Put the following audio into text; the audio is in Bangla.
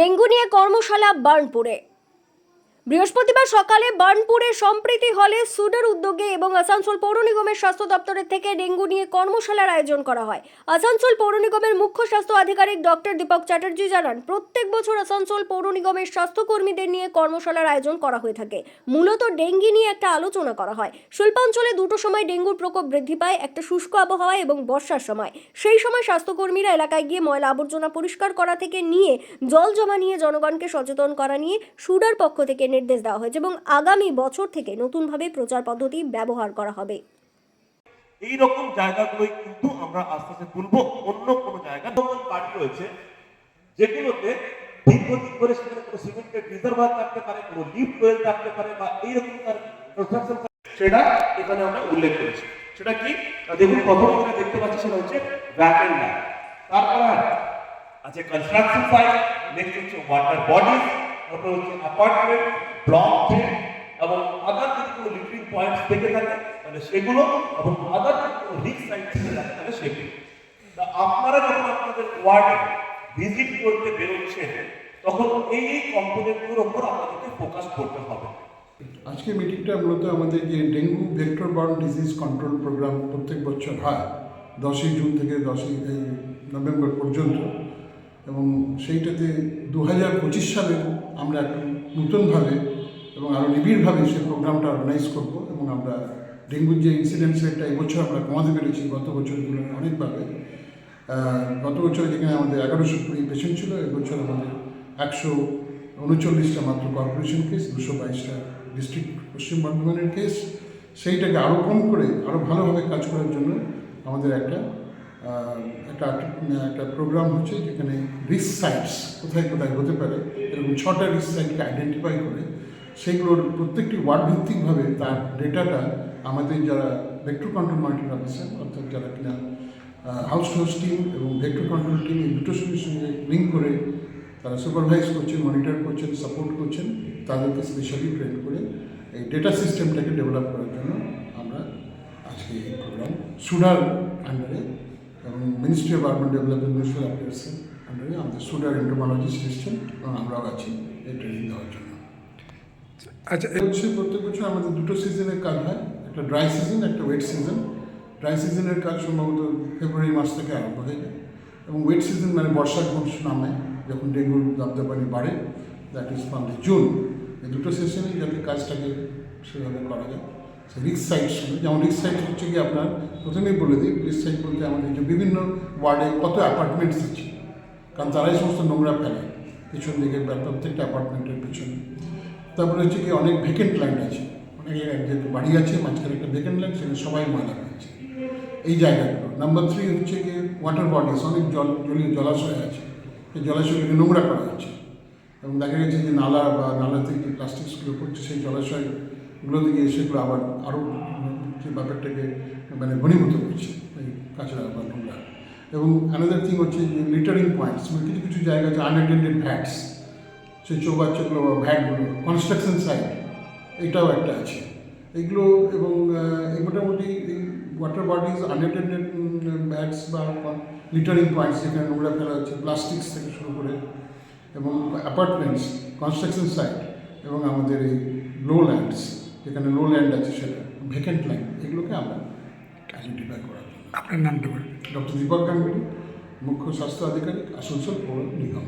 ডেঙ্গু নিয়ে কর্মশালা বার্নপুরে। বৃহস্পতিবার সকালে বার্নপুরে সম্প্রীতি হলে সুডার উদ্যোগে এবং আসানসোল পৌর নিগমের স্বাস্থ্য দপ্তরের থেকে ডেঙ্গু নিয়ে কর্মশালার আয়োজন করা হয়। আসানসোল পৌর নিগমের মুখ্য স্বাস্থ্য আধিকারিক ডক্টর দীপক চ্যাটার্জি জানান, প্রত্যেক বছর আসানসোল পৌর নিগমের স্বাস্থ্যকর্মীদের নিয়ে কর্মশালার আয়োজন করা হয়ে থাকে। মূলত ডেঙ্গি নিয়ে একটা আলোচনা করা হয়। শিল্পাঞ্চলে দুটো সময় ডেঙ্গুর প্রকোপ বৃদ্ধি পায়, একটা শুষ্ক আবহাওয়া এবং বর্ষার সময়। সেই সময় স্বাস্থ্যকর্মীরা এলাকায় গিয়ে ময়লা আবর্জনা পরিষ্কার করা থেকে নিয়ে জল জমা নিয়ে জনগণকে সচেতন করা নিয়ে সুডার পক্ষ থেকে নির্দেশ দেওয়া হয়েছে এবং আগামী বছর থেকে নতুনভাবে প্রচার পদ্ধতি ব্যবহার করা হবে। এই রকম জায়গাগুলোই কিন্তু আমরা আস্তে আস্তে তুলবো। অন্য কোনো জায়গা যেমন বাড়ি রয়েছে, যেগুলোতে দীর্ঘদিন ধরে সেখানে কোনো সিমেন্টের রিজার্ভার থাকতে পারে, কোনো লিফট ওয়েল থাকতে পারে বা এইরকম তার কনস্ট্রাকশন সেটা এখানে আমরা উল্লেখ করেছি। সেটা কি? দেখুন, প্রথম যেটা দেখতে পাচ্ছি সেটা হচ্ছে ভ্যাকেল তারপর আছে কনস্ট্রাকশন সাইট নেক্সট হচ্ছে ওয়াটার বডিজ তারপর হচ্ছে অ্যাপার্টমেন্ট ব্লক এবং আদার যদি কোনো লিট্রিং পয়েন্টস থেকে থাকে, তাহলে সেগুলো এবং আদার যদি কোনো রিক্স সাইট থেকে থাকে, তাহলে সেগুলো। তা আপনারা যখন আপনাদের ওয়ার্ডে ভিজিট করতে বেরোচ্ছেন, তখন এই এই কম্পোনেন্টগুলোর ওপর আপনাদেরকে ফোকাস করতে হবে। আজকে মিটিংটা মূলত আমাদের যে dengue vector borne disease control programme প্রত্যেক বছর হয়, দশই জুন থেকে দশই নভেম্বর পর্যন্ত। এবং সেইটাতে দু হাজার পঁচিশ সালে আমরা একটু নতুনভাবে এবং আরও নিবিড়ভাবে সেই প্রোগ্রামটা অর্গানাইজ করব এবং আমরা ডেঙ্গুর যে ইনসিডেন্স রেটটা এবছর আমরা কমাতে পেরেছি, গত বছরগুলো অনেকভাবে। গত বছর যেখানে আমাদের এগারোশো কুড়ি পেশেন্ট ছিল, এবছর আমাদের একশো উনচল্লিশটা মাত্র কর্পোরেশন কেস দুশো বাইশটা ডিস্ট্রিক্ট পশ্চিম বর্ধমানের কেস সেইটাকে আরও কম করে আরও ভালোভাবে কাজ করার জন্য আমাদের একটা একটা একটা প্রোগ্রাম হচ্ছে যেখানে রিস্ক সাইটস কোথায় কোথায় হতে পারে, এরকম ছটা রিস্ক সাইটকে আইডেন্টিফাই করে, সেগুলোর প্রত্যেকটি ওয়ার্ড ভিত্তিকভাবে তার ডেটাটা আমাদের যারা ভেক্টর কন্ট্রোল মনিটর অফিসার অর্থাৎ যারা কিনা হাউস হাউস টিম এবং ভেক্টর কন্ট্রোল টিম এই দুটোর সঙ্গে সঙ্গে লিঙ্ক করে তারা সুপারভাইজ করছেন মনিটর করছেন সাপোর্ট করছেন তাদেরকে স্পেশালি ট্রেন করে এই ডেটা সিস্টেমটাকে ডেভেলপ করার জন্য আমরা আজকে এই প্রোগ্রাম সুডার আন্ডারে ministry of urban development ministry অ্যাফেয়ার্সের আন্ডারে আমাদের সুডার এন্টোমোলজি সিস্টেম এবং আমরাও আছি এই ট্রেনিং দেওয়ার জন্য। আচ্ছা হচ্ছে প্রত্যেক বছর আমাদের দুটো সিজনের কাজ হয় একটা ড্রাই সিজন একটা ওয়েট সিজন ড্রাই সিজনের কাজ সম্ভবত ফেব্রুয়ারি মাস থেকে আরম্ভ হয়ে যায়। এবং ওয়েট সিজন মানে বর্ষার নামে যখন ডেঙ্গুর দাবদাবানি বাড়ে দ্যাট ইজ ফ্রম জুন এই দুটো সেশনেই যাতে কাজটাকে সেভাবে করা যায়। রিক্স সাইটসগুলো যেমন রিক্স সাইট হচ্ছে কি আপনার প্রথমেই বলে দিই রিক্স সাইট বলতে আমাদের যে বিভিন্ন ওয়ার্ডে কত অ্যাপার্টমেন্টস আছে। কারণ তারাই সমস্ত নোংরা ফেলে, পিছন দিকে প্রত্যেকটা অ্যাপার্টমেন্টের পিছনে। তারপরে হচ্ছে কি অনেক ভেকেন্ট ল্যান্ড আছে। অনেক যে বাড়ি আছে, মাঝখানে একটা ভেকেন্ট ল্যান্ড সেখানে সবাই ময়লা ফেলছে এই জায়গাগুলো। নাম্বার থ্রি হচ্ছে কি ওয়াটার বডিস অনেক জল, জলীয় জলাশয় আছে। সেই জলাশয়গুলোকে নোংরা করা হচ্ছে। এবং দেখা গেছে যে নালা বা নালা থেকে যে প্লাস্টিক্সগুলো পড়ছে, সেই জলাশয়গুলো থেকে সেগুলো আবার আরও ব্যাপারটাকে মানে ঘনীভূত করছে, এই কাঁচরা বা নোংরা। এবং অ্যানাদার থিং হচ্ছে যে লিটারিং পয়েন্টস মানে কিছু কিছু জায়গা আছে আনঅ্যাটেন্ডেড ভ্যাটস সেই চৌবাচ্চাগুলো বা ভ্যাটগুলো কনস্ট্রাকশন সাইট এটাও একটা আছে। এগুলো এবং এই মোটামুটি ওয়াটার বডিজ আনঅ্যাটেন্ডেড ব্যাটস বা লিটারিং পয়েন্টস যেখানে নোংরা ফেলা হচ্ছে প্লাস্টিক্স থেকে শুরু করে, এবং অ্যাপার্টমেন্টস কনস্ট্রাকশন সাইট এবং আমাদের এই লো ল্যান্ডস যেখানে লো ল্যান্ড আছে সেটা ভেকেন্ট ল্যান্ড এগুলোকে আমরা আইডেন্টিফাই করার জন্য। আপনার নামটা বলুন। ডক্টর দীপক গাঙ্গুলি মুখ্য স্বাস্থ্য আধিকারিক আসানসোল পৌর নিগম।